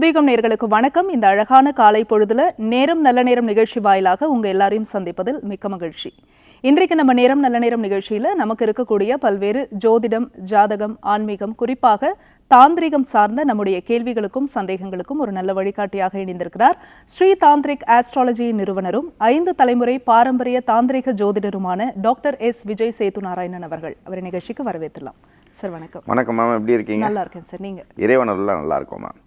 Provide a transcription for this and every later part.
புதியகம் நேர்களுக்கு வணக்கம். இந்த அழகான காலை பொழுதுல நேரம் நல்ல நேரம் நிகழ்ச்சி வாயிலாக உங்க எல்லாரையும் சந்திப்பதில் மிக்க மகிழ்ச்சி. இன்றைக்கு நம்ம நேரம் நல்ல நேரம் நிகழ்ச்சியில நமக்கு இருக்கக்கூடிய பல்வேறு ஜோதிடம் ஜாதகம் ஆன்மீகம் குறிப்பாக தாந்திரிகம் சார்ந்த நம்முடைய கேள்விகளுக்கும் சந்தேகங்களுக்கும் ஒரு நல்ல வழிகாட்டியாக இணைந்திருக்கிறார். ஸ்ரீ தாந்திரிக் ஆஸ்ட்ராலஜி நிறுவனரும் ஐந்து தலைமுறை பாரம்பரிய தாந்திரிக ஜோதிடருமான டாக்டர் எஸ். விஜய் சேது நாராயணன் அவர்கள் அவரை நிகழ்ச்சிக்கு வரவேற்றலாம் சார் வணக்கம். வணக்கம் மேம். எப்படி இருக்கீங்க? நல்லா இருக்கேன் சார். நீங்க? இறைவனர்லாம் நல்லா இருக்கும் மேம்.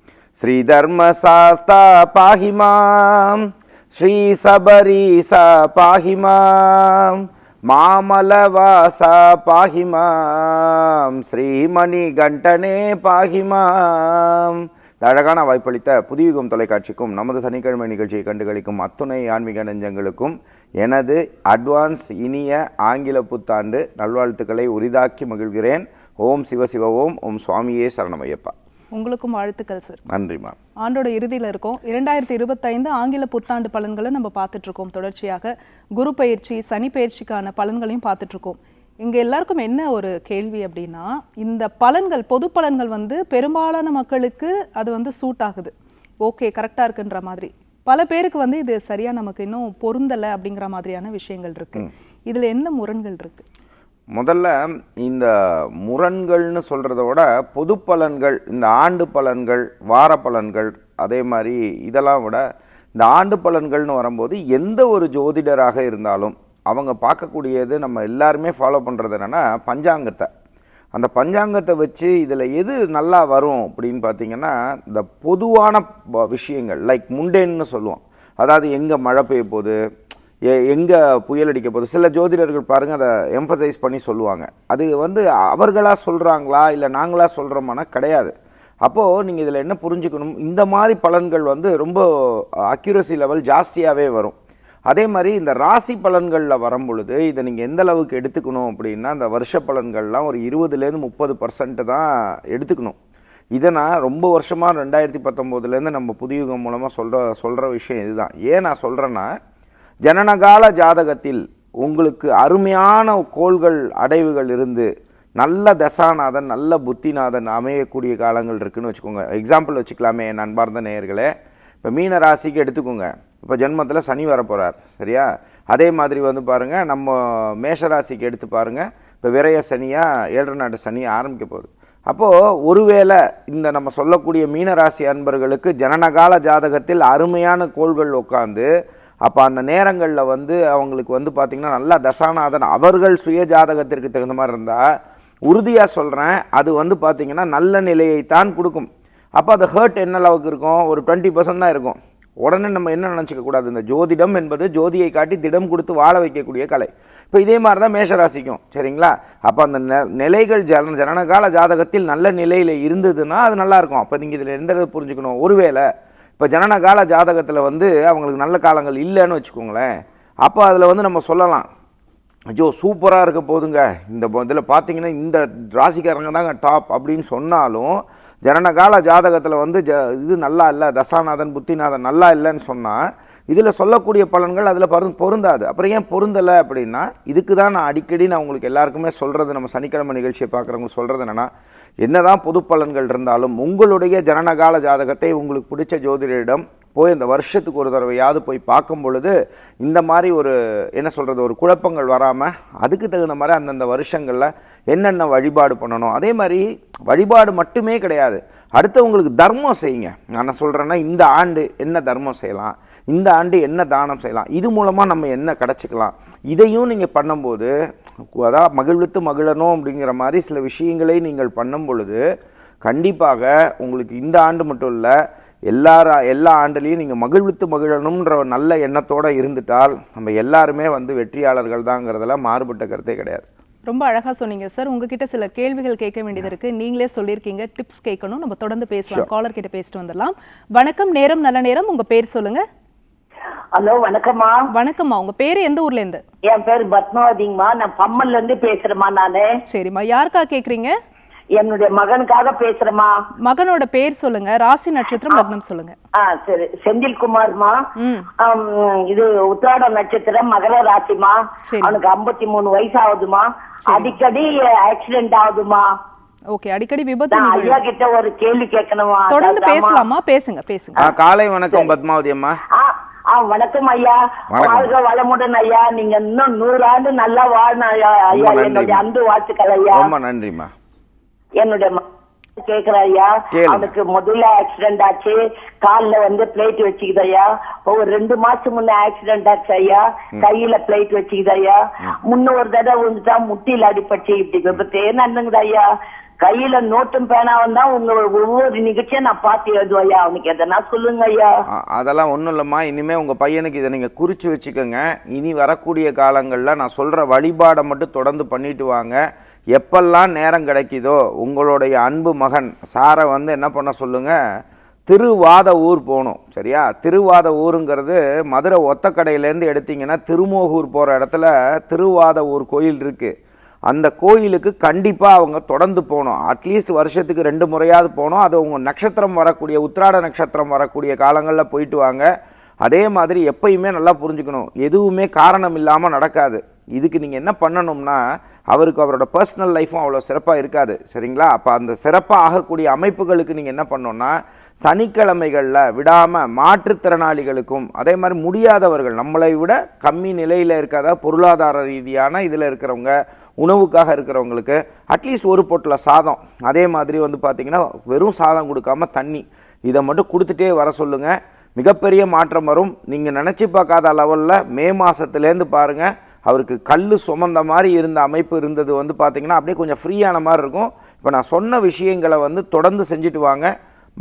ஸ்ரீ தர்ம சாஸ்தா பாஹிமாம் ஸ்ரீ சபரீசா பாஹிமாம் மாமலவாசா பாஹிமாம் ஸ்ரீமணி கண்டனே பாஹிமாம் அழகான வாய்ப்பளித்த புதியுகம் தொலைக்காட்சிக்கும் நமது சனிக்கிழமை நிகழ்ச்சியை கண்டுகளிக்கும் அத்துணை ஆன்மீக நெஞ்சங்களுக்கும் எனது அட்வான்ஸ் இனிய ஆங்கில புத்தாண்டு நல்வாழ்த்துக்களை உரிதாக்கி மகிழ்கிறேன். ஓம் சிவசிவ ஓம். ஓம் சுவாமியே சரணமையப்பா. உங்களுக்கும் வாழ்த்துக்கள் சார் நன்றி மேம் ஆண்டோட இறுதியில இருக்கோம். இரண்டாயிரத்தி இருபத்தைந்து ஆங்கில புத்தாண்டு பலன்களை நம்ம பார்த்துட்டு இருக்கோம் தொடர்ச்சியாக குரு பயிற்சி சனி பயிற்சிக்கான பலன்களையும் பார்த்துட்டு இருக்கோம் இங்க எல்லாருக்கும் என்ன ஒரு கேள்வி அப்படின்னா இந்த பலன்கள் பொது பலன்கள் வந்து பெரும்பாலான மக்களுக்கு அது வந்து சூட் ஆகுது. ஓகே கரெக்டா இருக்குன்ற மாதிரி. பல பேருக்கு வந்து இது சரியா நமக்கு இன்னும் பொருந்தலை அப்படிங்கிற மாதிரியான விஷயங்கள் இருக்கு. இதுல என்ன முரண்கள் இருக்கு? முதல்ல இந்த முரண்கள்னு சொல்கிறத விட பொது பலன்கள் இந்த ஆண்டு பலன்கள் வார பலன்கள் அதே மாதிரி இதெல்லாம் விட இந்த ஆண்டு பலன்கள்னு வரும்போது எந்த ஒரு ஜோதிடராக இருந்தாலும் அவங்க பார்க்கக்கூடியது நம்ம எல்லாருமே ஃபாலோ பண்ணுறது என்னென்னா பஞ்சாங்கத்தை. அந்த பஞ்சாங்கத்தை வச்சு இதில் எது நல்லா வரும் அப்படின்னு பார்த்தீங்கன்னா இந்த பொதுவான விஷயங்கள் லைக் முண்டேன்னு சொல்லுவோம். அதாவது எங்கே மழை பெய்ய போகுது எங்கே புயல் அடிக்க போகுது? சில ஜோதிடர்கள் பாருங்கள் அதை எம்ஃபசைஸ் பண்ணி சொல்லுவாங்க. அது வந்து அவர்களாக சொல்கிறாங்களா இல்லை நாங்களாக சொல்கிறோமானா கிடையாது. அப்போது நீங்கள் இதில் என்ன புரிஞ்சுக்கணும்? இந்த மாதிரி பலன்கள் வந்து ரொம்ப அக்யூரசி லெவல் ஜாஸ்தியாகவே வரும். அதே மாதிரி இந்த ராசி பலன்களில் வரும் பொழுது இதை நீங்கள் எந்த அளவுக்கு எடுத்துக்கணும் அப்படின்னா இந்த வருஷ பலன்கள்லாம் ஒரு இருபதுலேருந்து முப்பது பர்சன்ட்டு தான் எடுத்துக்கணும். இதை நான் ரொம்ப வருஷமாக ரெண்டாயிரத்தி பத்தொம்போதுலேருந்து நம்ம புதியுகம் மூலமாக சொல்கிற சொல்கிற விஷயம் இதுதான். ஏன் நான் சொல்கிறேன்னா ஜனனகால ஜாதகத்தில் உங்களுக்கு அருமையான கோள்கள் அடைவுகள் இருந்து நல்ல தசாநாதன் நல்ல புத்திநாதன் அமையக்கூடிய காலங்கள் இருக்குதுன்னு வச்சுக்கோங்க. எக்ஸாம்பிள் வச்சுக்கலாமே என் அன்பார்ந்த நேயர்களே. இப்போ மீன ராசிக்கு எடுத்துக்கோங்க. இப்போ ஜென்மத்தில் சனி வரப்போகிறார் சரியா? அதே மாதிரி வந்து பாருங்கள் நம்ம மேஷராசிக்கு எடுத்து பாருங்கள் இப்போ விரய சனியாக ஏழு நாட்டு சனி ஆரம்பிக்க போகுது. அப்போது ஒருவேளை இந்த நம்ம சொல்லக்கூடிய மீனராசி அன்பர்களுக்கு ஜனனகால ஜாதகத்தில் அருமையான கோள்கள் உட்காந்து அப்போ அந்த நேரங்களில் வந்து அவங்களுக்கு வந்து பார்த்திங்கன்னா நல்லா தசாநாதன் அவர்கள் சுய ஜாதகத்திற்கு தகுந்த மாதிரி இருந்தால் உறுதியாக சொல்கிறேன் அது வந்து பார்த்திங்கன்னா நல்ல நிலையைத்தான் கொடுக்கும். அப்போ அது ஹர்ட் என்ன அளவுக்கு இருக்கும்? ஒரு டுவெண்ட்டி பர்சன்ட் தான் இருக்கும். உடனே நம்ம என்ன நினச்சிக்க கூடாது? இந்த ஜோதிடம் என்பது ஜோதியை காட்டி திடம் கொடுத்து வாழ வைக்கக்கூடிய கலை. இப்போ இதே மாதிரி தான் மேஷராசிக்கும். சரிங்களா? அப்போ அந்த நெ- நிலைகள் ஜன ஜனனகால ஜாதகத்தில் நல்ல நிலையில் இருந்ததுன்னா அது நல்லாயிருக்கும் அப்போ நீங்கள் இதில் எந்த புரிஞ்சுக்கணும்? ஒருவேளை இப்போ ஜனனகால ஜாதகத்தில் வந்து அவங்களுக்கு நல்ல காலங்கள் இல்லைன்னு வச்சுக்கோங்களேன். அப்போ அதில் வந்து நம்ம சொல்லலாம். ஐயோ சூப்பராக இருக்க போதுங்க. இந்த இதில் பார்த்தீங்கன்னா இந்த ராசிக்காரங்க தாங்க டாப் அப்படின்னு சொன்னாலும் ஜனனகால ஜாதகத்தில் வந்து ஜ இது நல்லா இல்லை தசாநாதன் புத்திநாதன் நல்லா இல்லைன்னு சொன்னால் இதில் சொல்லக்கூடிய பலன்கள் அதில் பரு பொருந்தாது. அப்புறம் ஏன் பொருந்தலை அப்படின்னா இதுக்கு தான் நான் அடிக்கடி நான் உங்களுக்கு எல்லாருக்குமே சொல்கிறது நம்ம சனிக்கிழமை நிகழ்ச்சியை பார்க்குறவங்க சொல்கிறது என்னென்னா என்னதான் பொது பலன்கள் இருந்தாலும் உங்களுடைய ஜனனகால ஜாதகத்தை உங்களுக்கு பிடிச்ச ஜோதிடரிடம் போய் இந்த வருஷத்துக்கு ஒரு தடவையாவது போய் பார்க்கும் பொழுது இந்த மாதிரி ஒரு என்ன சொல்கிறது ஒரு குழப்பங்கள் வராமல் அதுக்கு தகுந்த மாதிரி அந்தந்த வருஷங்களில் என்னென்ன வழிபாடு பண்ணணும். அதே மாதிரி வழிபாடு மட்டுமே கிடையாது. அடுத்தவங்களுக்கு தர்மம் செய்யுங்க. நான் சொல்கிறேன்னா இந்த ஆண்டு என்ன தர்மம் செய்யலாம்? இந்த ஆண்டு என்ன தானம் செய்யலாம்? இது மூலமாக நம்ம என்ன கிடச்சிக்கலாம்? இதையும் நீங்கள் பண்ணும்போது அதாவது மகிழ்வித்து மகிழணும் அப்படிங்கிற மாதிரி சில விஷயங்களை நீங்கள் பண்ணும் பொழுது கண்டிப்பாக உங்களுக்கு இந்த ஆண்டு மட்டும் இல்லை எல்லா ரா- எல்லா ஆண்டுலேயும் நீங்கள் மகிழ்வித்து மகிழணுன்ற நல்ல எண்ணத்தோடு இருந்துட்டால் நம்ம எல்லாருமே வந்து வெற்றியாளர்கள் தாங்கிறதுல மாறுபட்ட கருத்தே கிடையாது. ரொம்ப அழகா சொன்னீங்க சார். உங்ககிட்ட சில கேள்விகள் கேட்க வேண்டியது இருக்கு. நீங்களே சொல்லியிருக்கீங்க டிப்ஸ் கேட்கணும் நம்ம தொடர்ந்து பேசலாம் காலர் கிட்ட பேசிட்டு வந்துடலாம். வணக்கம் நேரம் நல்ல நேரம். உங்க பேர் சொல்லுங்க. ஹலோ வணக்கம்மா. வணக்கம்மா. உங்க பேரு எந்த ஊர்ல இருந்து? என் பேர் பத்மாவதிங்கம்மா. நான் பம்மல்ல இருந்து பேசுறேம்மா நானு. சரிம்மா. யாருக்கா கேக்குறீங்க? என்னுடைய மகனுக்காக பேசுறேம்மா. மகனோட பேர் சொல்லுங்க. ராசி நட்சத்திரம் லக்னம் சொல்லுங்க. ஆ சரி. செந்தில்குமார்மா ம். ஆம், இது உத்திராட நட்சத்திரம் மகர ராசிமா சரி. அவனுக்கு 53 மூணு வயசு ஆகுதுமா அடிக்கடி ஆக்சிடென்ட் ஆகுதுமா ஓகே. அடிக்கடி விபத்து நான் நிகழும் ஐயா கிட்ட ஒரு கேள்வி கேட்கணுமா தொடர்ந்து. பேசலாமா? பேசுங்க பேசுங்க. ஆ, காலை வணக்கம் பத்மாவதி அம்மா. ஆ, வணக்கம் ஐயா. வாழ்க வளமுடன் ஐயா. நீங்க இன்னும் நூறு ஆண்டு நல்லா வாழணும் ஐயா. ஐயா. என்னுடைய அன்பு வாழ்த்துக்கள் ஐயா. ரொம்ப நன்றிம்மா. என்னுடைய கேக்குற ஐயா. அவனுக்கு முதல்ல ஆக்சிடென்ட் ஆச்சு. கால்ல வந்து பிளேட் வச்சுக்குது ஐயா. ஒரு ரெண்டு மாசம் முன்ன ஆக்சிடென்ட் ஆச்சு ஐயா. கையில பிளேட் வச்சுக்குது ஐயா. முன்ன ஒரு தடவை வந்துட்டா முட்டியில அடிபட்டு இப்படி விபத்தே நடந்துங்குது ஐயா. கையில நோட்டும் பேனாவும் தான் உங்க ஒவ்வொரு நிகழ்ச்சியும் நான் பார்த்து எழுதுவையா ஐயா அவனுக்கு எதனா சொல்லுங்க ஐயா அதெல்லாம் ஒன்றும் இல்லைம்மா. இனிமேல் உங்கள் பையனுக்கு இதை நீங்கள் குறித்து வச்சுக்கோங்க. இனி வரக்கூடிய காலங்களில் நான் சொல்கிற வழிபாடை மட்டும் தொடர்ந்து பண்ணிட்டு வாங்க. எப்பெல்லாம் நேரம் கிடைக்குதோ உங்களுடைய அன்பு மகன் சாரை வந்து என்ன பண்ண சொல்லுங்கள் திருவாத ஊர் போகணும். சரியா? திருவாத ஊருங்கிறது மதுரை ஒத்தக்கடையிலேருந்து எடுத்தீங்கன்னா திருமோகூர் போகிற இடத்துல திருவாத ஊர் கோயில் இருக்குது அந்த கோயிலுக்கு கண்டிப்பாக அவங்க தொடர்ந்து போகணும். அட்லீஸ்ட் வருஷத்துக்கு ரெண்டு முறையாவது போகணும். அது அவங்க நட்சத்திரம் வரக்கூடிய உத்திராட நட்சத்திரம் வரக்கூடிய காலங்களில் போயிட்டு வாங்க. அதே மாதிரி எப்பயுமே நல்லா புரிஞ்சுக்கணும். எதுவுமே காரணம் இல்லாமல் நடக்காது. இதுக்கு நீங்கள் என்ன பண்ணணும்னா அவருக்கு அவரோட பர்சனல் லைஃப்பும் அவ்வளோ சிறப்பாக இருக்காது. சரிங்களா? அப்போ அந்த சிறப்பாக ஆகக்கூடிய அமைப்புகளுக்கு நீங்கள் என்ன பண்ணணும்னா சனிக்கிழமைகளில் விடாமல் மாற்றுத்திறனாளிகளுக்கும் அதே மாதிரி முடியாதவர்கள் நம்மளை விட கம்மி நிலையில் இருக்காத பொருளாதார ரீதியான இதில் இருக்கிறவங்க உணவுக்காக இருக்கிறவங்களுக்கு அட்லீஸ்ட் ஒரு பொட்டில் சாதம். அதே மாதிரி வந்து பார்த்திங்கன்னா வெறும் சாதம் கொடுக்காம தண்ணி. இதை மட்டும் கொடுத்துட்டே வர சொல்லுங்கள் மிகப்பெரிய மாற்றம் வரும். நீங்கள் நினச்சி பார்க்காத லெவலில் மே மாதத்துலேருந்து பாருங்கள் அவருக்கு கல் சுமந்த மாதிரி இருந்த அமைப்பு இருந்தது வந்து பார்த்திங்கன்னா அப்படியே கொஞ்சம் ஃப்ரீயான மாதிரி இருக்கும். இப்போ நான் சொன்ன விஷயங்களை வந்து தொடர்ந்து செஞ்சுட்டு வாங்க.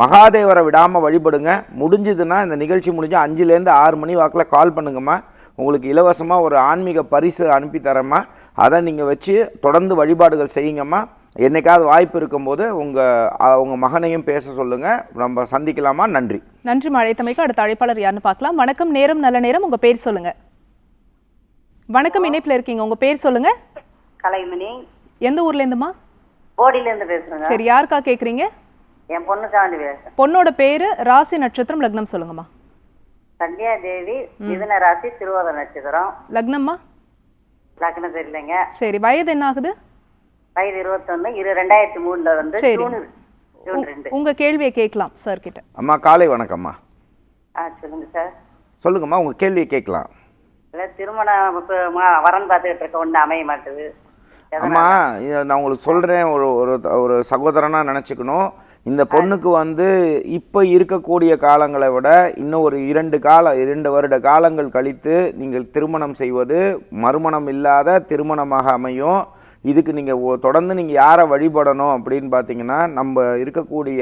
மகாதேவரை விடாமல் வழிபடுங்க. முடிஞ்சதுன்னா இந்த நிகழ்ச்சி முடிஞ்சு அஞ்சுலேருந்து ஆறு மணி வாக்கில் கால் பண்ணுங்கம்மா. உங்களுக்கு இலவசமாக ஒரு ஆன்மீக பரிசு அனுப்பி தரேம்மா. அதை நீங்கள் வச்சு தொடர்ந்து வழிபாடுகள் செய்யுங்கம்மா. என்னைக்காவது வாய்ப்பு இருக்கும்போது உங்கள் உங்கள் மகனையும் பேச சொல்லுங்கள் நம்ம சந்திக்கலாமா? நன்றி. நன்றி அழைத்தமைக்கு அடுத்த அழைப்பாளர் யாருன்னு பார்க்கலாம். வணக்கம் நேரம் நல்ல நேரம். உங்க பேர் சொல்லுங்க. வணக்கம் இணைப்புல இருக்கீங்க. உங்க பேர் சொல்லுங்க. கலைமணி. எந்த ஊர்ல இருந்துமா போடியில இருந்து பேசுறேங்க. சரி யாருக்கா கேக்குறீங்க? என் பொண்ணுக்காண்டி பேசுறேன் பொண்ணோட பேரு ராசி நட்சத்திரம் லக்னம் சொல்லுங்கம்மா. சந்தியா தேவி மிதுன ராசி திருவாத நட்சத்திரம். லக்னம்மா? லக்னம் தெரியலைங்க. சரி வயது என்ன ஆகுது? வயது இருபத்தொன்னு இரு ரெண்டாயிரத்தி மூணுல வந்து சரி. ஜூன் ஜூன் ரெண்டு. உங்க கேள்வியை கேட்கலாம் சார் கிட்ட. அம்மா காலை வணக்கம்மா. ஆ சொல்லுங்க சார் சொல்லுங்கம்மா உங்கள் கேள்வியை கேட்கலாம். இல்ல திருமணம் இப்ப ம- வரன் பார்த்துக்கிட்டு இருக்க ஒண்ணு அமைய மாட்டுது. அம்மா இதை நான் உங்களுக்கு சொல்கிறேன் ஒரு ஒரு ஒரு சகோதரனாக நினச்சிக்கணும். இந்த பொண்ணுக்கு வந்து இப்போ இருக்கக்கூடிய காலங்களை விட இன்னும் ஒரு இரண்டு கால இரண்டு வருட காலங்கள் கழித்து நீங்கள் திருமணம் செய்வது மறுமணம் இல்லாத திருமணமாக அமையும். இதுக்கு நீங்கள் தொடர்ந்து நீங்கள் யாரை வழிபடணும் அப்படின்னு பார்த்தீங்கன்னா நம்ம இருக்கக்கூடிய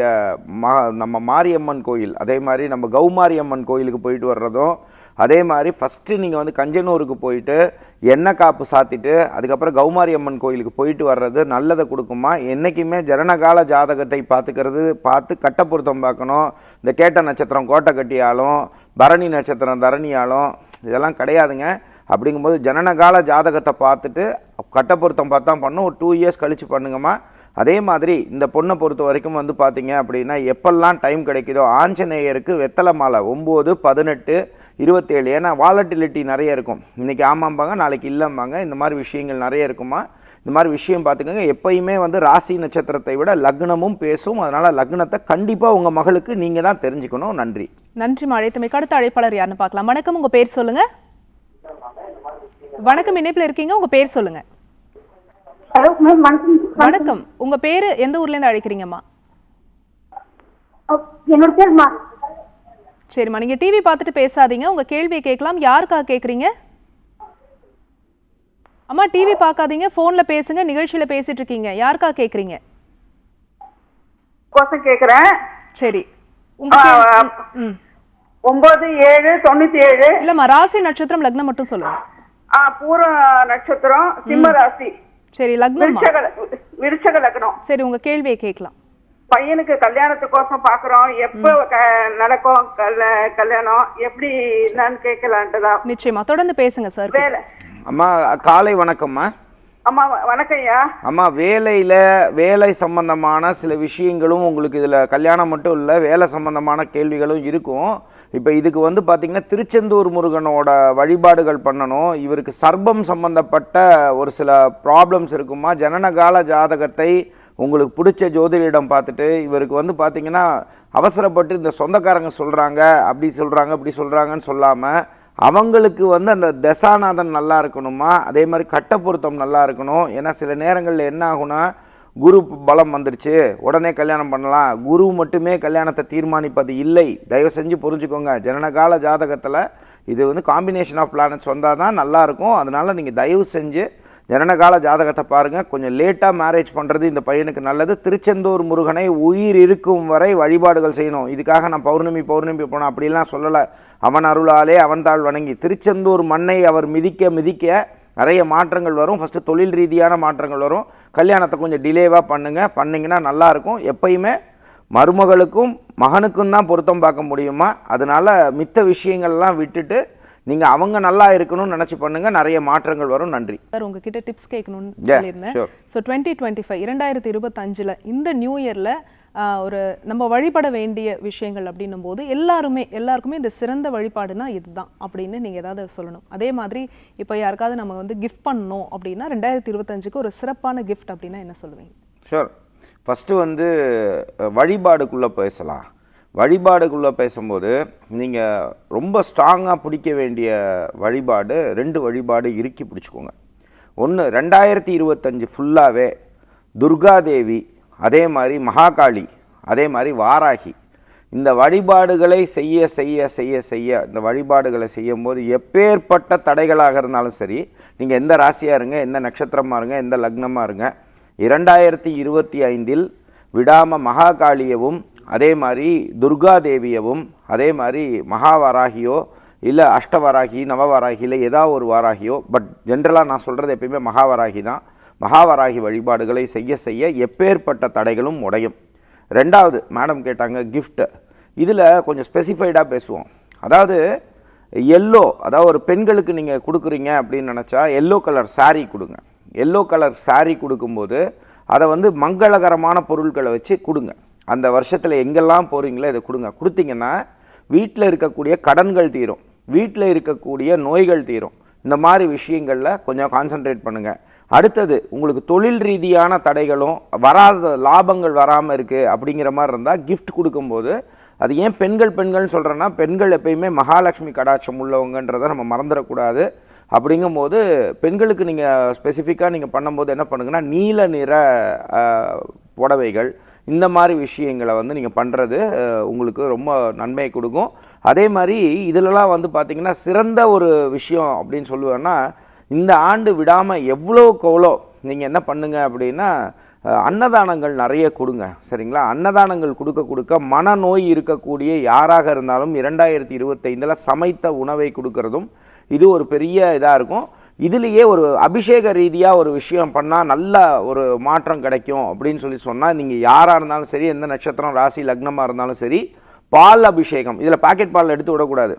மா நம்ம மாரியம்மன் கோயில் அதே மாதிரி நம்ம கௌமாரியம்மன் கோயிலுக்கு போயிட்டு வர்றதும் அதே மாதிரி ஃபஸ்ட்டு நீங்கள் வந்து கஞ்சனூருக்கு போயிட்டு எண்ணெய் காப்பு சாத்திட்டு அதுக்கப்புறம் கௌமாரி அம்மன் கோயிலுக்கு போயிட்டு வர்றது நல்லதை கொடுக்குமா? என்றைக்குமே ஜனனகால ஜாதகத்தை பார்த்துக்கிறது பார்த்து கட்ட பொருத்தம் பார்க்கணும். இந்த கேட்ட நட்சத்திரம் கோட்டை கட்டியாலும் பரணி நட்சத்திரம் தரணியாலும் இதெல்லாம் கிடையாதுங்க. அப்படிங்கும்போது ஜனனகால ஜாதகத்தை பார்த்துட்டு கட்ட பொருத்தம் பார்த்தா பண்ணும் ஒரு டூ இயர்ஸ் கழித்து பண்ணுங்கம்மா. அதே மாதிரி இந்த பொண்ணை பொறுத்த வரைக்கும் வந்து பார்த்தீங்க அப்படின்னா எப்பெல்லாம் டைம் கிடைக்குதோ ஆஞ்சநேயருக்கு வெத்தலை மாலை ஒம்பது பதினெட்டு இருபத்தேழு. ஏன்னா வாலட்டிலிட்டி நிறைய இருக்கும். இன்றைக்கி ஆமாம்பாங்க நாளைக்கு இல்லைம்பாங்க. இந்த மாதிரி விஷயங்கள் நிறைய இருக்குமா? இந்த மாதிரி விஷயம் பார்த்துக்கோங்க. எப்பயுமே வந்து ராசி நட்சத்திரத்தை விட லக்னமும் பேசும். அதனால் லக்னத்தை கண்டிப்பாக உங்கள் மகளுக்கு நீங்கள் தான் தெரிஞ்சுக்கணும். நன்றி. நன்றி அழைத்தமைக்கு அடுத்த அழைப்பாளர் யாருன்னு பார்க்கலாம். வணக்கம். உங்க பேர் சொல்லுங்க. வணக்கம். இணைப்புல இருக்கீங்க. உங்க பேர் சொல்லுங்க. ஹலோ மேம் வணக்கம். வணக்கம். உங்க பேரு எந்த ஊர்ல இருந்து அழைக்கிறீங்கம்மா என்னோட பேர் சரிம்மா நீங்க டிவி பார்த்துட்டு பேசாதீங்க. உங்க கேள்வியை கேட்கலாம். யாருக்கா கேக்குறீங்க அம்மா டிவி பார்க்காதீங்க. போன்ல பேசுங்க நிகழ்ச்சியில பேசிட்டு இருக்கீங்க. யாருக்கா கேக்குறீங்க கோசம் கேக்குறேன் சரி. ஒன்பது ஏழு தொண்ணூத்தி ஏழு இல்லம்மா ராசி நட்சத்திரம் லக்னம் மட்டும் சொல்லுங்க. ஆ, பூர நட்சத்திரம் சிம்ம ராசி. சரி விருச்சக விருச்சக லக்னம். சரி உங்க கேள்வியை கேட்கலாம். பையனுக்கு கல்யாணத்துக்கோசம் பாக்குறோம். எப்ப நடக்கும்? கல்யாணம்? எப்படி என்னன்னு கேட்கலான்ட்டு தான் நிச்சயமா. தொடர்ந்து பேசுங்க சார் வேலை அம்மா காலை வணக்கம்மா. அம்மா வ- வணக்கம் ஐயா அம்மா வேலையில் வேலை சம்பந்தமான சில விஷயங்களும் உங்களுக்கு இதில் கல்யாணம் மட்டும் இல்லை வேலை சம்பந்தமான கேள்விகளும் இருக்கும். இப்போ இதுக்கு வந்து பார்த்திங்கன்னா திருச்செந்தூர் முருகனோட வழிபாடுகள் பண்ணணும். இவருக்கு சர்ப்பம் சம்பந்தப்பட்ட ஒரு சில ப்ராப்ளம்ஸ் இருக்குமா? ஜனனகால ஜாதகத்தை உங்களுக்கு பிடிச்ச ஜோதிடரிடம் பார்த்துட்டு இவருக்கு வந்து பார்த்திங்கன்னா அவசரப்பட்டு இந்த சொந்தக்காரங்க சொல்கிறாங்க அப்படி சொல்கிறாங்க இப்படி சொல்கிறாங்கன்னு சொல்லாமல் அவங்களுக்கு வந்து அந்த தசாநாதன் நல்லா இருக்கணுமா? அதே மாதிரி கட்ட பொருத்தம் நல்லா இருக்கணும். ஏன்னா சில நேரங்களில் என்ன ஆகுனா குரு பலம் வந்துருச்சு உடனே கல்யாணம் பண்ணலாம். குரு மட்டுமே கல்யாணத்தை தீர்மானிப்பது இல்லை. தயவு செஞ்சு புரிஞ்சுக்கோங்க. ஜனனகால ஜாதகத்தில் இது வந்து காம்பினேஷன் ஆஃப் பிளானட்ஸ் வந்தால் தான் நல்லாயிருக்கும் அதனால் நீங்கள் தயவு செஞ்சு ஜனனகால ஜாதகத்தை பாருங்கள் கொஞ்சம் லேட்டாக மேரேஜ் பண்ணுறது இந்த பையனுக்கு நல்லது. திருச்செந்தூர் முருகனை உயிர் இருக்கும் வரை வழிபாடுகள் செய்யணும். இதுக்காக நான் பௌர்ணமி பௌர்ணமி போனேன் அப்படிலாம் சொல்லலை. அவன் அருளாலே அவன் தாழ் வணங்கி. திருச்செந்தூர் மண்ணை அவர் மிதிக்க மிதிக்க நிறைய மாற்றங்கள் வரும். ஃபஸ்ட்டு தொழில் ரீதியான மாற்றங்கள் வரும். கல்யாணத்தை கொஞ்சம் டிலேவாக பண்ணுங்கள் பண்ணிங்கன்னா நல்லாயிருக்கும் எப்பயுமே மருமகளுக்கும் மகனுக்கும் தான் பொருத்தம் பார்க்க முடியுமா? அதனால மித்த விஷயங்கள்லாம் விட்டுட்டு நீங்கள் அவங்க நல்லா இருக்கணும்னு நினச்சி பண்ணுங்கள் நிறைய மாற்றங்கள் வரும். நன்றி. சார் உங்ககிட்ட டிப்ஸ் கேட்கணும்னு சொல்லியிருந்தேன். ஸோ டுவெண்ட்டி டுவெண்ட்டி ஃபைவ் இரண்டாயிரத்தி இருபத்தஞ்சில் இந்த நியூ இயரில் ஒரு நம்ம வழிபட வேண்டிய விஷயங்கள் அப்படின்னும் போது எல்லாருமே எல்லாருக்குமே இந்த சிறந்த வழிபாடுனா இதுதான் அப்படின்னு நீங்கள் ஏதாவது சொல்லணும். அதே மாதிரி இப்போ யாருக்காவது நம்ம வந்து கிஃப்ட் பண்ணணும் அப்படின்னா ரெண்டாயிரத்தி இருபத்தஞ்சுக்கு ஒரு சிறப்பான கிஃப்ட் அப்படின்னா என்ன சொல்லுவீங்க? ஷூர் ஃபஸ்ட்டு வந்து வழிபாடுக்குள்ளே பேசலாம். வழிபாடுக்குள்ளே பேசும்போது நீங்கள் ரொம்ப ஸ்ட்ராங்காக பிடிக்க வேண்டிய வழிபாடு ரெண்டு வழிபாடு இறுக்கி பிடிச்சிக்கோங்க. ஒன்று ரெண்டாயிரத்தி இருபத்தஞ்சி ஃபுல்லாகவே துர்காதேவி அதே மாதிரி மகாகாளி அதே மாதிரி வாராகி இந்த வழிபாடுகளை செய்ய செய்ய செய்ய செய்ய இந்த வழிபாடுகளை செய்யும்போது எப்பேற்பட்ட தடைகளாக இருந்தாலும் சரி நீங்கள் எந்த ராசியாக இருங்க எந்த நட்சத்திரமாக இருங்க எந்த லக்னமாக இருங்க இரண்டாயிரத்தி இருபத்தி ஐந்தில் விடாமல் மகாகாளியவும் அதே மாதிரி துர்காதேவியவும் அதே மாதிரி மகாவராகியோ இல்லை அஷ்டவராகி நவவராகியில் ஏதாவது ஒரு வாராகியோ பட் ஜென்ரலாக நான் சொல்கிறது எப்பயுமே மகாவராகி தான். மகாவராகி வழிபாடுகளை செய்ய செய்ய எப்பேற்பட்ட தடைகளும் உடையும். ரெண்டாவது மேடம் கேட்டாங்க கிஃப்ட்டு இதில் கொஞ்சம் ஸ்பெசிஃபைடாக பேசுவோம். அதாவது எல்லோ அதாவது ஒரு பெண்களுக்கு நீங்கள் கொடுக்குறீங்க அப்படின்னு நினச்சா எல்லோ கலர் சாரீ கொடுங்க. எல்லோ கலர் சாரீ கொடுக்கும்போது அதை வந்து மங்களகரமான பொருட்களை வச்சு கொடுங்க. அந்த வருஷத்தில் எங்கெல்லாம் போகிறீங்களோ இதை கொடுங்க. கொடுத்தீங்கன்னா வீட்டில் இருக்கக்கூடிய கடன்கள் தீரும். வீட்டில் இருக்கக்கூடிய நோய்கள் தீரும். இந்த மாதிரி விஷயங்களில் கொஞ்சம் கான்சென்ட்ரேட் பண்ணுங்கள் அடுத்தது உங்களுக்கு தொழில் ரீதியான தடைகளும் வராத லாபங்கள் வராமல் இருக்குது அப்படிங்கிற மாதிரி இருந்தால் கிஃப்ட் கொடுக்கும்போது அது ஏன் பெண்கள் பெண்கள்னு சொல்கிறேன்னா பெண்கள் எப்பயுமே மகாலட்சுமி கடாட்சம் உள்ளவங்கன்றதை நம்ம மறந்துடக்கூடாது. அப்படிங்கும்போது பெண்களுக்கு நீங்கள் ஸ்பெசிஃபிக்காக நீங்கள் பண்ணும்போது என்ன பண்ணுங்கன்னா நீல நிற புடவைகள் இந்த மாதிரி விஷயங்களை வந்து நீங்கள் பண்ணுறது உங்களுக்கு ரொம்ப நன்மையை கொடுக்கும். அதே மாதிரி இதிலலாம் வந்து பார்த்திங்கன்னா சிறந்த ஒரு விஷயம் அப்படின்னு சொல்லுவேன்னா இந்த ஆண்டு விடாமல் எவ்வளோக்கு எவ்வளோ நீங்கள் என்ன பண்ணுங்க அப்படின்னா அன்னதானங்கள் நிறைய கொடுங்க சரிங்களா? அன்னதானங்கள் கொடுக்க கொடுக்க மனநோய் இருக்கக்கூடிய யாராக இருந்தாலும் இரண்டாயிரத்தி இருபத்தைந்தில் சமைத்த உணவை கொடுக்கறதும் இது ஒரு பெரிய இதாக இருக்கும். இதுலேயே ஒரு அபிஷேக ரீதியாக ஒரு விஷயம் பண்ணால் நல்ல ஒரு மாற்றம் கிடைக்கும் அப்படின்னு சொல்லி சொன்னால் நீங்கள் யாராக இருந்தாலும் சரி எந்த நட்சத்திரம் ராசி லக்னமாக இருந்தாலும் சரி பால் அபிஷேகம் இதில் பாக்கெட் பால் எடுத்து விடக்கூடாது.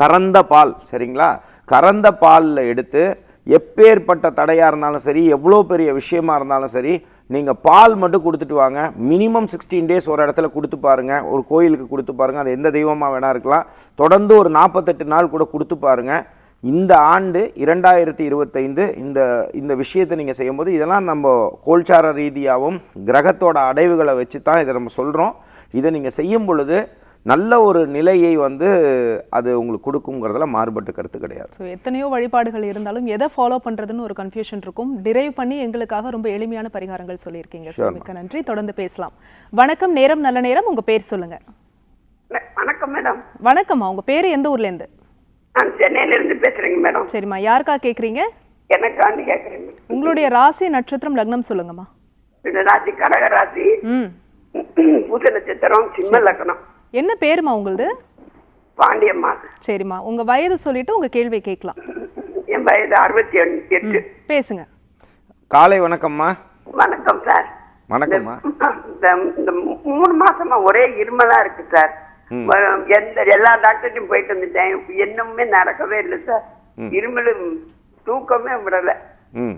கறந்த பால் சரிங்களா? கறந்த பாலில் எடுத்து எப்பேற்பட்ட தடையாக இருந்தாலும் சரி எவ்வளோ பெரிய விஷயமா இருந்தாலும் சரி நீங்கள் பால் மட்டும் கொடுத்துட்டு வாங்க. மினிமம் சிக்ஸ்டீன் டேஸ் ஒரு இடத்துல கொடுத்து பாருங்கள் ஒரு கோயிலுக்கு கொடுத்து பாருங்கள் அது எந்த தெய்வமாக வேணா இருக்கலாம். தொடர்ந்து ஒரு நாற்பத்தெட்டு நாள் கூட கொடுத்து பாருங்கள் இந்த ஆண்டு இரண்டாயிரத்தி இருபத்தைந்து இந்த இந்த விஷயத்தை நீங்கள் செய்யும்போது இதெல்லாம் நம்ம கோல்சார ரீதியாகவும் கிரகத்தோட அடைவுகளை வச்சு தான் இதை நம்ம சொல்கிறோம் இதை நீங்கள் செய்யும் பொழுது நல்ல ஒரு நிலையை வந்து அது உங்களுக்கு கொடுக்குங்கிறதுல மாறுபட்ட கருத்து கிடையாது. ஸோ எத்தனையோ வழிபாடுகள் இருந்தாலும் எதை ஃபாலோ பண்றதுன்னு ஒரு கன்ஃபியூஷன் இருக்கும். டிரைவ் பண்ணி எங்களுக்காக ரொம்ப எளிமையான பரிகாரங்கள் சொல்லியிருக்கீங்க. மிக்க நன்றி. தொடர்ந்து பேசலாம். வணக்கம் நேரம் நல்ல நேரம். உங்க பேர் சொல்லுங்க. வணக்கம் மேடம் வணக்கம்மா. உங்க பேர் எந்த ஊர்ல இருந்து? நான் சென்னையில இருந்து பேசுறேங்க மேடம். சரிம்மா யாருக்கா கேக்குறீங்க? எனக்காண்டி கேக்குறேங்க உங்களுடைய ராசி நட்சத்திரம் லக்னம் சொல்லுங்கம்மா. ராசி கடக ராசி ம். பூச நட்சத்திரம் சிம்ம லக்னம். என்ன பேருமா உங்களுது? பாண்டியம்மா. சரிம்மா உங்க வயது சொல்லிட்டு உங்க கேள்வி கேட்கலாம். என் வயது அறுபத்தி எட்டு. பேசுங்க. காலை வணக்கம்மா. வணக்கம் சார். வணக்கம்மா. இந்த இந்த மூணு மாசமா ஒரே இருமலா இருக்கு சார். எந்த எல்லா டாக்டர்ட்டையும் போயிட்டு வந்துட்டேன். என்னமே நடக்கவே இல்லை சார். இருமலும் தூக்கமே விடல. ம்.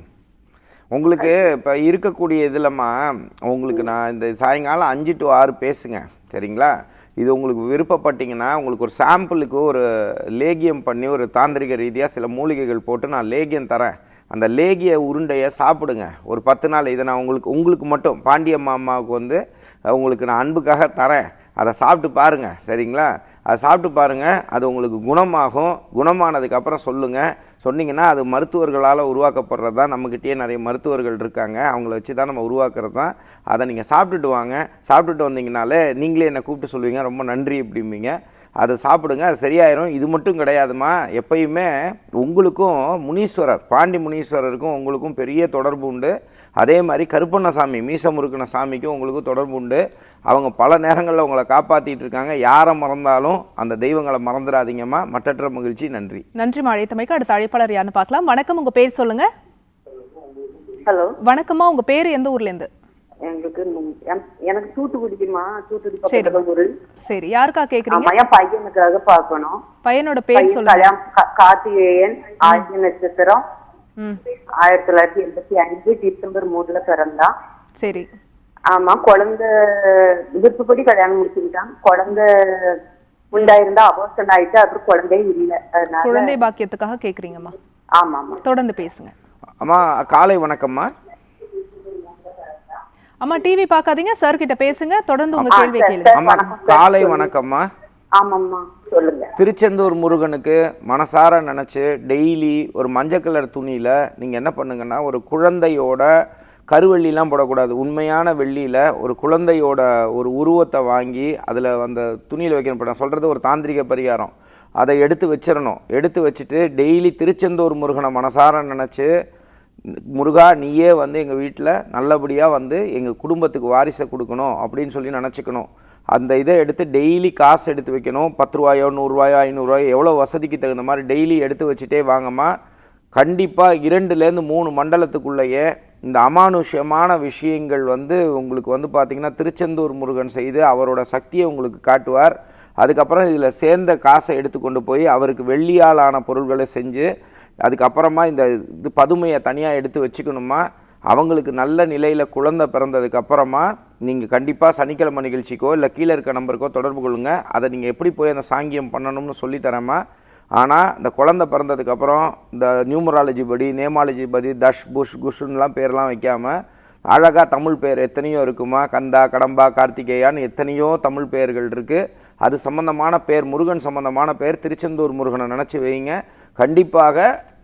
உங்களுக்கு இப்போ இருக்கக்கூடிய இதுலம்மா உங்களுக்கு நான் இந்த சாயங்காலம் அஞ்சு டு ஆறு பேசுங்க சரிங்களா? இது உங்களுக்கு விருப்பப்பட்டீங்கன்னா உங்களுக்கு ஒரு சாம்பிளுக்கு ஒரு லேகியம் பண்ணி ஒரு தாந்திரிக ரீதியாக சில மூலிகைகள் போட்டு நான் லேகியம் தரேன். அந்த லேகிய உருண்டையை சாப்பிடுங்க. ஒரு பத்து நாள் இதை நான் உங்களுக்கு உங்களுக்கு மட்டும் பாண்டிய மாமாவுக்கு வந்து உங்களுக்கு நான் அன்புக்காக தரேன். அதை சாப்பிட்டு பாருங்கள் சரிங்களா? அதை சாப்பிட்டு பாருங்கள் அது உங்களுக்கு குணமாகும். குணமானதுக்கப்புறம் சொல்லுங்கள் சொன்னீங்கன்னா அது மருத்துவர்களால் உருவாக்கப்படுறது தான். நம்மக்கிட்டேயே நிறைய மருத்துவர்கள் இருக்காங்க. அவங்கள வச்சு தான் நம்ம உருவாக்குறது தான். அதை நீங்கள் சாப்பிட்டுட்டு வாங்க. சாப்பிட்டுட்டு வந்தீங்கனாலே நீங்களே என்னை கூப்பிட்டு சொல்லுவீங்க. ரொம்ப நன்றி அப்படிம்பீங்க. அதை சாப்பிடுங்க. அது சரியாயிரும். இது மட்டும் கிடையாதுமா எப்பயுமே உங்களுக்கும் முனீஸ்வரர் பாண்டி முனீஸ்வரருக்கும் உங்களுக்கும் பெரிய தொடர்பு உண்டு. அதே மாதிரி கருப்பண்ணசாமி மீச முறுக்கின சாமிக்கும் உங்களுக்கும் தொடர்பு உண்டு. அவங்க பல நேரங்களில் உங்களை காப்பாற்றிட்டு இருக்காங்க. யாரை மறந்தாலும் அந்த தெய்வங்களை மறந்துடாதீங்கம்மா. மற்றற்ற மகிழ்ச்சி. நன்றி. நன்றி அழைத்தமைக்கு அடுத்த அழைப்பாளர் யாருன்னு பார்க்கலாம். வணக்கம். உங்க பேர் சொல்லுங்க. ஹலோ. வணக்கம்மா. உங்க பேர் எந்த ஊர்ல இருந்து எங்களுக்கு எனக்கு தூத்துக்குடிக்குமா? தூத்துக்குடி சரி. பக்கத்துல ஊரு. சரி. யாருக்கா கேக்குறீங்க? என் பையனுக்காக பார்க்கணும். பையனோட பேர் சொல்லுங்க. கார்த்திகேயன் ஆயிரத்தி நட்சத்திரம் ஆயிரத்தி தொள்ளாயிரத்தி எண்பத்தி அஞ்சு டிசம்பர் மூணுல பிறந்தான் சரி. ஆமா குழந்தை விருப்பப்படி கல்யாணம் முடிச்சுக்கிட்டான். குழந்தை உண்டாயிருந்தா அபோஷன் ஆயிட்டு அப்புறம் குழந்தையே இல்ல. அதனால குழந்தை பாக்கியத்துக்காக கேக்குறீங்கம்மா. ஆமா ஆமா தொடர்ந்து பேசுங்க. அம்மா காலை வணக்கம்மா. அம்மா டிவி பார்க்காதீங்க சார் கிட்ட பேசுங்க தொடர்ந்து உங்க கேள்வி கேளுங்க. அம்மா. காலை. வணக்கம்மா. ஆமாம்மா. திருச்செந்தூர் முருகனுக்கு மனசார நினச்சி டெய்லி ஒரு மஞ்சள் கலர் துணியில் நீங்கள் என்ன பண்ணுங்கன்னா ஒரு குழந்தையோட கருவெள்ளிலாம் போடக்கூடாது. உண்மையான வெள்ளியில் ஒரு குழந்தையோட ஒரு உருவத்தை வாங்கி அதில் அந்த துணியில் வைக்கணும். இப்போ நான் சொல்கிறது ஒரு தாந்திரிக பரிகாரம். அதை எடுத்து வச்சிடணும். எடுத்து வச்சுட்டு டெய்லி திருச்செந்தூர் முருகனை மனசார நினச்சி முருகா நீயே வந்து எங்கள் வீட்டில் நல்லபடியாக வந்து எங்கள் குடும்பத்துக்கு வாரிசை கொடுக்கணும் அப்படின்னு சொல்லி நினச்சிக்கணும். அந்த இதை எடுத்து டெய்லி காசு எடுத்து வைக்கணும். பத்து ரூபாயோ நூறுரூவாயோ ஐநூறுரூவாயோ எவ்வளோ வசதிக்கு தகுந்த மாதிரி டெய்லி எடுத்து வச்சுட்டே வாங்கம்மா. கண்டிப்பாக இரண்டுலேருந்து மூணு மண்டலத்துக்குள்ளேயே இந்த அமானுஷ்யமான விஷயங்கள் வந்து உங்களுக்கு வந்து பார்த்திங்கன்னா திருச்செந்தூர் முருகன் செய்து அவரோட சக்தியை உங்களுக்கு காட்டுவார். அதுக்கப்புறம் இதில் சேர்ந்த காசை எடுத்து கொண்டு போய் அவருக்கு வெள்ளியால் ஆன பொருள்களை செஞ்சு அதுக்கப்புறமா இந்த இது பதுமையை தனியாக எடுத்து வச்சுக்கணுமா அவங்களுக்கு நல்ல நிலையில் குழந்தை பிறந்ததுக்கு அப்புறமா நீங்கள் கண்டிப்பாக சனிக்கிழமை நிகழ்ச்சிக்கோ இல்லை கீழே இருக்க நம்பருக்கோ தொடர்பு கொள்ளுங்கள் அதை நீங்கள் எப்படி போய் அந்த சாங்கியம் பண்ணணும்னு சொல்லித்தரமா ஆனால் இந்த குழந்தை பிறந்ததுக்கப்புறம் இந்த நியூமராலஜி படி நேமாலஜி படி தஷ் புஷ் குஷ்னுலாம் பேர்லாம் வைக்காமல் அழகாக தமிழ் பேர் எத்தனையோ இருக்குமா? கந்தா கடம்பா கார்த்திகேயான்னு எத்தனையோ தமிழ் பெயர்கள் இருக்குது அது சம்பந்தமான பேர் முருகன் சம்பந்தமான பேர் திருச்செந்தூர் முருகனை நினச்சி வைங்க. கண்டிப்பாக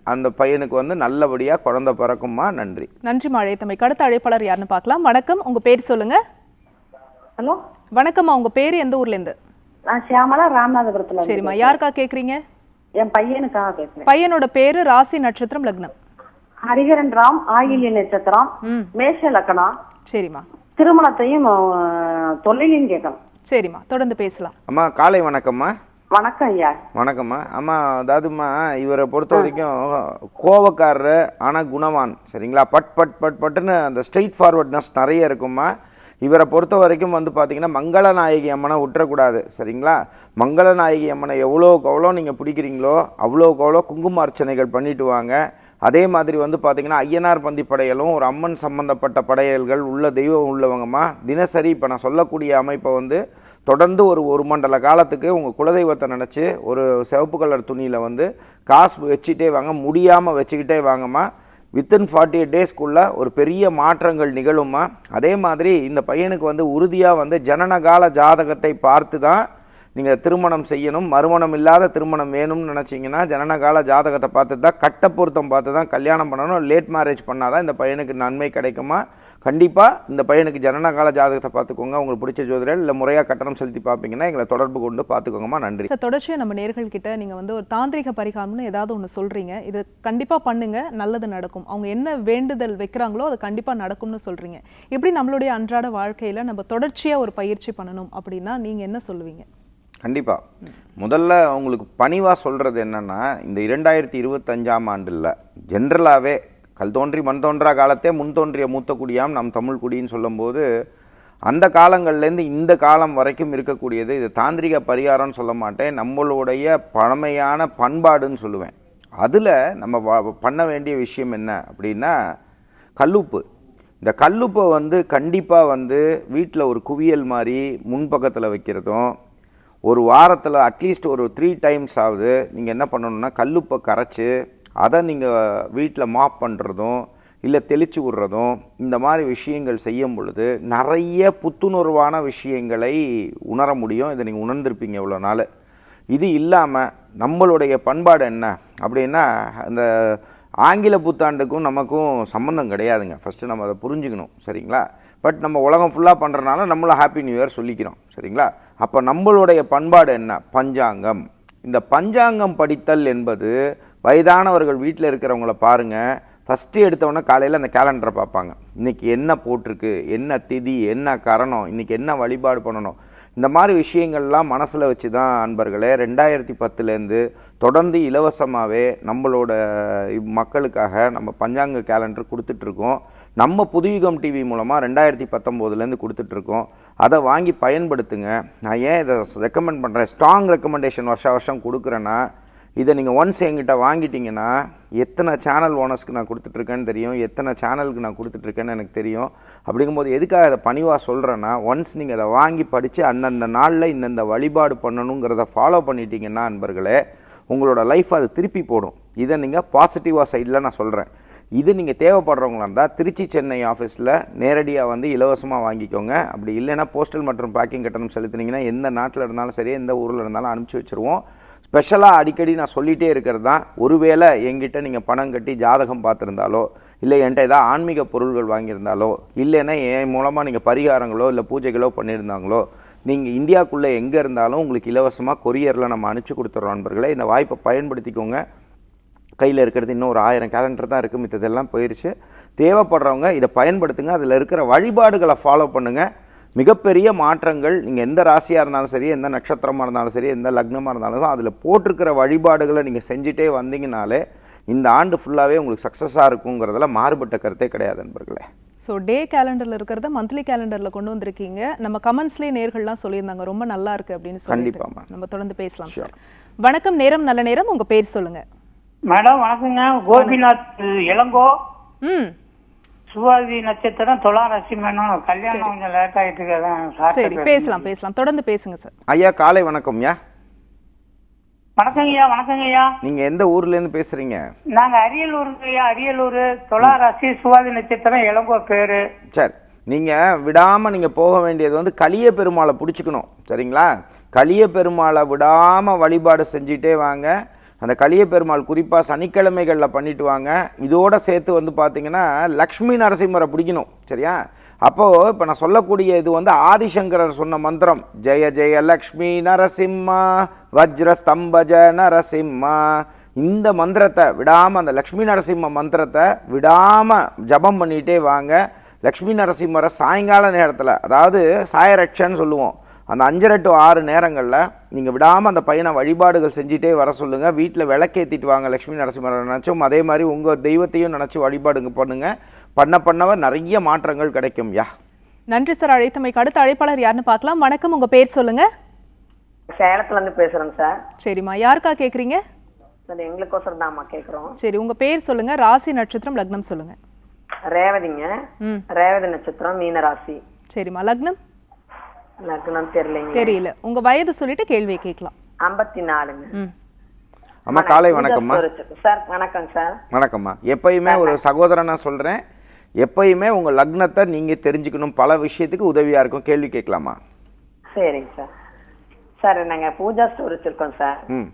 அந்த பையனுக்கு வந்து நல்லபடியாக குழந்தை பிறக்குமா? நன்றி. நன்றி அழைத்தமைக்கு அடுத்த அழைப்பாளர் யாருன்னு பார்க்கலாம். வணக்கம். உங்க பேர் சொல்லுங்க. ஹலோ? வணக்கம்மா. உங்க பேர் எந்த ஊர்ல இருந்து நான் சியாமலா ராமநாதபுரத்துல இருந்து சரிம்மா. யாருக்கா கேக்குறீங்க? என் பையனுக்காக பேசுறேன் பையனோட பேரு ராசி நட்சத்திரம் லக்னம். ஹரிஹரன் ராம் ஆயில்ய நட்சத்திரம். ம். மேஷ லக்கணம். சரிம்மா. திருமணத்தையும் தொழிலையும் கேட்கணும். சரிம்மா. தொடர்ந்து பேசலாம். அம்மா காலை வணக்கம்மா. வணக்கம் ஐயா. வணக்கம்மா. அம்மா அதாவதும்மா இவரை பொறுத்த வரைக்கும் கோவக்காரரு ஆனால் குணவான். சரிங்களா? பட் பட் பட் பட்டுன்னு அந்த ஸ்ட்ரெயிட் ஃபார்வர்ட்னஸ் நிறைய இருக்கும்மா. இவரை பொறுத்த வரைக்கும் வந்து பார்த்தீங்கன்னா மங்களநாயகி அம்மனை விட்டுறக்கூடாது சரிங்களா? மங்களநாயகி அம்மனை எவ்வளோக்கு எவ்வளோ நீங்கள் பிடிக்கிறீங்களோ அவ்வளோக்கு அவ்வளோ குங்கும அர்ச்சனைகள் பண்ணிட்டு வாங்க. அதே மாதிரி வந்து பார்த்தீங்கன்னா ஐயனார் பந்தி படையலும் ஒரு அம்மன் சம்பந்தப்பட்ட படையல்கள் உள்ள தெய்வம் உள்ளவங்கம்மா. தினசரி இப்போ நான் சொல்லக்கூடிய அமைப்பை வந்து தொடர்ந்து ஒரு ஒரு மண்டல காலத்துக்கு உங்கள் குலதெய்வத்தை நினச்சி ஒரு சிவப்பு கலர் துணியில் வந்து காசு வச்சுட்டே வாங்க முடியாமல் வச்சுக்கிட்டே வாங்கம்மா. வித்தின் ஃபார்ட்டி எயிட் டேஸ்க்குள்ளே ஒரு பெரிய மாற்றங்கள் நிகழுமா அதே மாதிரி இந்த பையனுக்கு வந்து உறுதியாக வந்து ஜனனகால ஜாதகத்தை பார்த்து தான் நீங்கள் திருமணம் செய்யணும். மறுமணம் இல்லாத திருமணம் வேணும்னு நினச்சிங்கன்னா ஜனனகால ஜாதகத்தை பார்த்து தான் கட்ட பொருத்தம் பார்த்து தான் கல்யாணம் பண்ணணும். லேட் மேரேஜ் பண்ணால் தான் இந்த பையனுக்கு நன்மை கிடைக்குமா? கண்டிப்பாக இந்த பையனுக்கு ஜனனகால ஜாதகத்தை பார்த்துக்கோங்க. உங்களுக்கு பிடிச்ச ஜோதிடர் இல்லை முறையாக கட்டணம் செலுத்தி பார்ப்பீங்கன்னா எங்களை தொடர்பு கொண்டு பார்த்துக்கோங்கம்மா. நன்றி. சார் தொடர்ச்சியாக நம்ம நேர்கள் கிட்ட நீங்க வந்து ஒரு தாந்திரிக பரிகாரம்னு ஏதாவது ஒன்று சொல்றீங்க. இது கண்டிப்பா பண்ணுங்க. நல்லது நடக்கும். அவங்க என்ன வேண்டுதல் வைக்கிறாங்களோ அது கண்டிப்பா நடக்கும்னு சொல்றீங்க. இப்படி நம்மளுடைய அன்றாட வாழ்க்கையில நம்ம தொடர்ச்சியா ஒரு பயிற்சி பண்ணணும் அப்படின்னா நீங்க என்ன சொல்லுவீங்க? கண்டிப்பாக முதல்ல உங்களுக்கு பணிவாக சொல்கிறது என்னென்னா இந்த இரண்டாயிரத்தி இருபத்தஞ்சாம் ஆண்டில் ஜென்ரலாகவே கல் தோன்றி மண் தோன்றா காலத்தே முன் தோன்றிய மூத்த குடியாம் நம் தமிழ் குடின்னு சொல்லும்போது அந்த காலங்கள்லேருந்து இந்த காலம் வரைக்கும் இருக்கக்கூடியது இது தாந்திரிக பரிகாரம்னு சொல்ல மாட்டேன் நம்மளுடைய பழமையான பண்பாடுன்னு சொல்லுவேன். அதில் நம்ம பண்ண வேண்டிய விஷயம் என்ன அப்படின்னா கல்லுப்பு. இந்த கல்லுப்பை வந்து கண்டிப்பாக வந்து வீட்டில் ஒரு குவியல் மாதிரி முன்பக்கத்தில் வைக்கிறதும் ஒரு வாரத்தில் அட்லீஸ்ட் ஒரு த்ரீ டைம்ஸ் ஆகுது நீங்கள் என்ன பண்ணணும்னா கல்லுப்பை கரைச்சி அதை நீங்கள் வீட்டில் மாப் பண்ணுறதும் இல்லை தெளித்து விடுறதும் இந்த மாதிரி விஷயங்கள் செய்யும் பொழுது நிறைய புத்துணர்வான விஷயங்களை உணர முடியும். இதை நீங்கள் உணர்ந்திருப்பீங்க இவ்வளோ நாள். இது இல்லாமல் நம்மளுடைய பண்பாடு என்ன? அப்படின்னா அந்த ஆங்கில புத்தாண்டுக்கும் நமக்கும் சம்மந்தம் கிடையாதுங்க. ஃபஸ்ட்டு நம்ம அதை புரிஞ்சுக்கணும். சரிங்களா? பட் நம்ம உலகம் ஃபுல்லாக பண்ணுறனால நம்மளும் ஹாப்பி நியூ இயர் சொல்லிக்கிறோம். சரிங்களா? அப்போ நம்மளுடைய பண்பாடு என்ன? பஞ்சாங்கம். இந்த பஞ்சாங்கம் படித்தல் என்பது வயதானவர்கள் வீட்டில் இருக்கிறவங்கள பாருங்கள் ஃபஸ்ட்டு எடுத்தவொடனே காலையில் அந்த கேலண்டரை பார்ப்பாங்க. இன்றைக்கி என்ன போட்டிருக்கு? என்ன திதி? என்ன கரணம்? இன்றைக்கி என்ன வழிபாடு பண்ணணும்? இந்த மாதிரி விஷயங்கள்லாம் மனசில் வச்சு தான் அன்பர்களே ரெண்டாயிரத்தி பத்துலேருந்து தொடர்ந்து இலவசமாகவே நம்மளோட மக்களுக்காக நம்ம பஞ்சாங்க கேலண்டர் கொடுத்துட்ருக்கோம். நம்ம புதுயுகம் டிவி மூலமாக ரெண்டாயிரத்தி பத்தொம்போதுலேருந்து கொடுத்துட்ருக்கோம். அதை வாங்கி பயன்படுத்துங்க. நான் ஏன் இதை ரெக்கமெண்ட் பண்ணுறேன் ஸ்ட்ராங் ரெக்கமெண்டேஷன் வருஷ வருஷம் கொடுக்குறேன்னா இதை நீங்கள் ஒன்ஸ் என்கிட்ட வாங்கிட்டீங்கன்னா எத்தனை சேனல் ஓனர்ஸ்க்கு நான் கொடுத்துட்ருக்கேன்னு தெரியும் எத்தனை சேனலுக்கு நான் கொடுத்துட்ருக்கேன்னு எனக்கு தெரியும். அப்படிங்கும்போது எதுக்காக அதை பணிவாக சொல்கிறேன்னா ஒன்ஸ் நீங்கள் அதை வாங்கி படித்து அந்தந்த நாளில் இந்தந்த வழிபாடு பண்ணணுங்கிறத ஃபாலோ பண்ணிட்டீங்கன்னா அன்பர்களே உங்களோட லைஃப் அது திருப்பி போடும். இதை நீங்கள் பாசிட்டிவாக சைடில் நான் சொல்கிறேன் இது நீங்கள் தேவைப்படுறவங்களா இருந்தால் திருச்சி சென்னை ஆஃபீஸில் நேரடியாக வந்து இலவசமாக வாங்கிக்கோங்க. அப்படி இல்லைன்னா போஸ்டல் மற்றும் பேக்கிங் கட்டணம் செலுத்துனீங்கன்னா எந்த நாட்டில் இருந்தாலும் சரி எந்த ஊரில் இருந்தாலும் அனுப்பிச்சி வச்சுருவோம். ஸ்பெஷலாக அடிக்கடி நான் சொல்லிகிட்டே இருக்கிறது தான். ஒருவேளை எங்கிட்ட நீங்கள் பணம் கட்டி ஜாதகம் பார்த்துருந்தாலோ இல்லை என்கிட்ட ஏதாவது ஆன்மீக பொருள்கள் வாங்கியிருந்தாலோ இல்லைன்னா என் மூலமாக நீங்கள் பரிகாரங்களோ இல்லை பூஜைகளோ பண்ணியிருந்தாங்களோ நீங்கள் இந்தியாவுக்குள்ளே எங்கே இருந்தாலும் உங்களுக்கு இலவசமாக கொரியரில் நம்ம அனுப்பிச்சி கொடுத்துட்றோம் நண்பர்களே. இந்த வாய்ப்பை பயன்படுத்திக்கோங்க. கையில் இருக்கிறது இன்னும் ஒரு ஆயிரம் கேலண்டர் தான் இருக்குது மித்ததெல்லாம் போயிடுச்சு தேவைப்படுறவங்க இதை பயன்படுத்துங்க. அதில் இருக்கிற வழிபாடுகளை ஃபாலோ பண்ணுங்கள் மிகப்பெரிய மாற்றங்கள் நீங்கள் எந்த ராசியாக இருந்தாலும் சரி எந்த நட்சத்திரமாக இருந்தாலும் சரி எந்த லக்னமாக இருந்தாலும் அதில் போட்டிருக்கிற வழிபாடுகளை நீங்கள் செஞ்சுட்டே வந்தீங்கனாலே இந்த ஆண்டு ஃபுல்லாகவே உங்களுக்கு சக்ஸஸாக இருக்குங்கிறதுல மாறுபட்ட கருத்தே கிடையாது நண்பர்களே. ஸோ டே கேலண்டர்ல இருக்கிறத மந்த்லி கேலண்டர்ல கொண்டு வந்திருக்கீங்க. நம்ம கமெண்ட்ஸ்லேயே நேர்கள்லாம் சொல்லியிருந்தாங்க. ரொம்ப நல்லா இருக்கு அப்படின்னு கண்டிப்பாம்மா. நம்ம தொடர்ந்து பேசலாம் சார் வணக்கம் நேரம் நல்ல நேரம். உங்க பேர் சொல்லுங்க. மேடம் வணக்கங்க கோபிநாத் இளங்கோ. ம். சுவாதி நட்சத்திரம் துலா ராசி மேடம் கல்யாணம் கொஞ்சம் லேட் ஆயிட்டு இருக்கு, அதான் சார்ட்ட சரி. பேசலாம் பேசலாம். தொடர்ந்து பேசுங்க சார். ஐயா காலை வணக்கம்யா வணக்கங்கய்யா வணக்கங்கய்யா நீங்கள் எந்த ஊர்லேருந்து பேசுகிறீங்க நாங்க அரியலூருங்கய்யா அரியலூர். துலா ராசி சுவாதி நட்சத்திரம் இளங்கோ பேரு. சரி. நீங்கள் விடாமல் நீங்கள் போக வேண்டியது வந்து கலிய பெருமாளை பிடிச்சிக்கணும். சரிங்களா? கலிய பெருமாளை விடாமல் வழிபாடு செஞ்சுட்டே வாங்க. அந்த கலிய பெருமாள் குறிப்பாக சனிக்கிழமைகளில் பண்ணிட்டு வாங்க. இதோட சேர்த்து வந்து பார்த்தீங்கன்னா லக்ஷ்மி நரசிம்மரை பிடிக்கணும். சரியா? அப்போது இப்போ நான் சொல்லக்கூடிய இது வந்து ஆதிசங்கரர் சொன்ன மந்திரம். ஜெய ஜெய லக்ஷ்மி நரசிம்மா வஜ்ர ஸ்தம்பஜ நரசிம்மா. இந்த மந்திரத்தை விடாமல் அந்த லக்ஷ்மி நரசிம்ம மந்திரத்தை விடாமல் ஜபம் பண்ணிகிட்டே வாங்க. லக்ஷ்மி நரசிம்மரை சாயங்கால நேரத்தில் அதாவது சாயரட்சன்னு சொல்லுவோம். அந்த அஞ்சரை டு ஆறு நேரங்களில் நீங்கள் விடாமல் அந்த பையனை வழிபாடுகள் செஞ்சுட்டே வர சொல்லுங்கள் வீட்டில் விளக்கேற்றிட்டு வாங்க லக்ஷ்மி நரசிம்மரை நினச்சும் அதே மாதிரி உங்கள் தெய்வத்தையும் நினச்சி வழிபாடுங்க பண்ணுங்கள் பண்ண பண்ணவ நிறைய மாற்றங்கள் கிடைக்கும் யா. நன்றி சார். அழைத்தமைக்கு அடுத்த அழைப்பாளர் யாருன்னு பார்க்கலாம். வணக்கம். உங்க பேர் சொல்லுங்க. சேலத்துல இருந்து பேசுறேங்க சார். சரிம்மா. யாருக்கா கேக்குறீங்க? சார் எங்களுக்கோசரம் தான்மா கேக்குறோம். சரி உங்க பேர் சொல்லுங்க. ராசி நட்சத்திரம் லக்னம் சொல்லுங்க. ரேவதிங்க. ம். ரேவதி நட்சத்திரம் மீன ராசி சரிம்மா. லக்னம்? லக்னம் தெரியலைங்க. தெரியல. உங்க வயது சொல்லிட்டு கேள்வியை கேட்கலாம். ஐம்பத்தி நாலுங்க ம். அம்மா காலை வணக்கம்மா. சார் வணக்கம் சார். வணக்கம்மா. எப்பயுமே ஒரு சகோதரனா சொல்கிறேன் எப்பயுமே உங்கள் லக்னத்தை நீங்கள் தெரிஞ்சுக்கணும். பல விஷயத்துக்கு உதவியாக இருக்கும். கேள்வி கேட்கலாமா? சரிங்க சார். சார் நாங்க பூஜா ஸ்டோர் வச்சிருக்கோம் சார். ம்.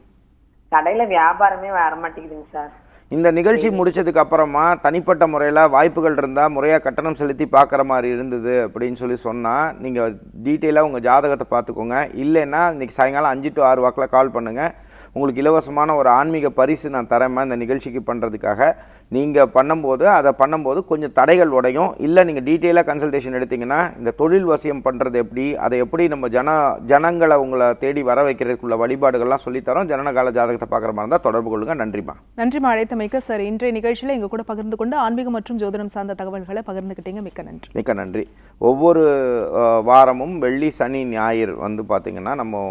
கடையில வியாபாரமே வர மாட்டேங்குதுங்க சார். இந்த நிகழ்ச்சி முடிச்சதுக்கு அப்புறமா தனிப்பட்ட முறையில் வாய்ப்புகள் இருந்தால் முறையாக கட்டணம் செலுத்தி பார்க்குற மாதிரி இருந்தது அப்படின்னு சொல்லி சொன்னால் நீங்கள் டீட்டெயிலாக உங்கள் ஜாதகத்தை பார்த்துக்கோங்க இல்லைன்னா இன்றைக்கி சாயங்காலம் அஞ்சு டு ஆறு வாக்கில் கால் பண்ணுங்கள் உங்களுக்கு இலவசமான ஒரு ஆன்மீக பரிசு நான் தரேன் இந்த நிகழ்ச்சிக்கு பண்ணுறதுக்காக நீங்கள் பண்ணும்போது அதை பண்ணும்போது கொஞ்சம் தடைகள் உடையும். இல்லை நீங்கள் டீட்டெயிலாக கன்சல்டேஷன் எடுத்தீங்கன்னா இந்த தொழில் வசியம் பண்ணுறது எப்படி அதை எப்படி நம்ம ஜன ஜனங்களை உங்களை தேடி வர வைக்கிறதுக்குள்ள வழிபாடுகள்லாம் சொல்லித்தரோம் ஜனனகால ஜாதகத்தை பார்க்குற மாதிரி இருந்தால் தொடர்பு கொள்ளுங்க. நன்றிம்மா. நன்றிம்மா அழைத்தமைக்கு. சார் இன்றைய நிகழ்ச்சியில எங்க கூட பகிர்ந்து கொண்டு ஆன்மீகம் மற்றும் ஜோதிடம் சார்ந்த தகவல்களை பகிர்ந்துக்கிட்டீங்க மிக்க நன்றி. மிக்க நன்றி. ஒவ்வொரு வாரமும் வெள்ளி சனி ஞாயிறு வந்து பார்த்திங்கன்னா நம்ம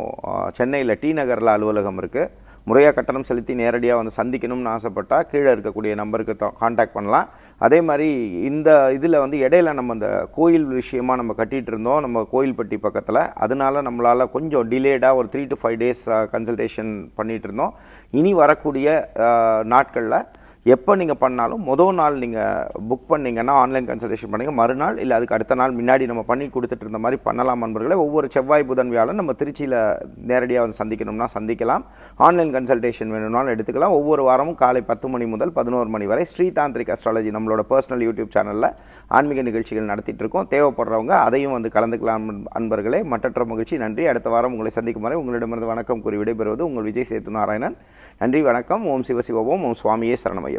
சென்னையில் டி நகரில் அலுவலகம் இருக்குது முறையாக கட்டணம் செலுத்தி நேரடியாக வந்து சந்திக்கணும்னு ஆசைப்பட்டால் கீழே இருக்கக்கூடிய நம்பருக்கு காண்டாக்ட் பண்ணலாம். அதே மாதிரி இந்த இதில் வந்து இடையில நம்ம அந்த கோயில் விஷயமா நம்ம கட்டிகிட்டு இருந்தோம். நம்ம கோயில்பட்டி பக்கத்தில். அதனால நம்மளால் கொஞ்சம் டிலேடாக ஒரு three to five days consultation பண்ணிகிட்டு இருந்தோம். இனி வரக்கூடிய நாட்களில் எப்போ நீங்கள் பண்ணாலும் முதல் நாள் நீங்கள் புக் பண்ணிங்கன்னா ஆன்லைன் கன்சல்டேஷன் பண்ணுங்கள் மறுநாள் இல்லை அதுக்கு அடுத்த நாள் முன்னாடி நம்ம பண்ணி கொடுத்துட்டு இருந்த மாதிரி பண்ணலாம் நண்பர்களே ஒவ்வொரு செவ்வாய் புதன் வியாழன் நம்ம திருச்சியில் நேரடியாக வந்து சந்திக்கணும்னா சந்திக்கலாம். ஆன்லைன் கன்சல்டேஷன் வேணும்னாலும் எடுத்துக்கலாம். ஒவ்வொரு வாரமும் காலை பத்து மணி முதல் பதினோரு மணி வரை ஸ்ரீ தாந்திரிக் அஸ்ட்ராலஜி நம்மளோட பர்சனல் யூடியூப் சேனலில் ஆன்மீக நிகழ்ச்சிகள் நடத்திட்டு இருக்கோம். தேவைப்படுறவங்க அதையும் வந்து கலந்துக்கலாம் அன்பர்களே. மற்றற்ற மகிழ்ச்சி. நன்றி. அடுத்த வாரம் உங்களை சந்திக்கும் வரை உங்களிடமிருந்து வணக்கம் கூறி விடைபெறுவது உங்கள் விஜய் சேத்து நாராயணன் நன்றி. வணக்கம். ஓம் சிவசிவோம் ஓம். சுவாமியே சரணமையம்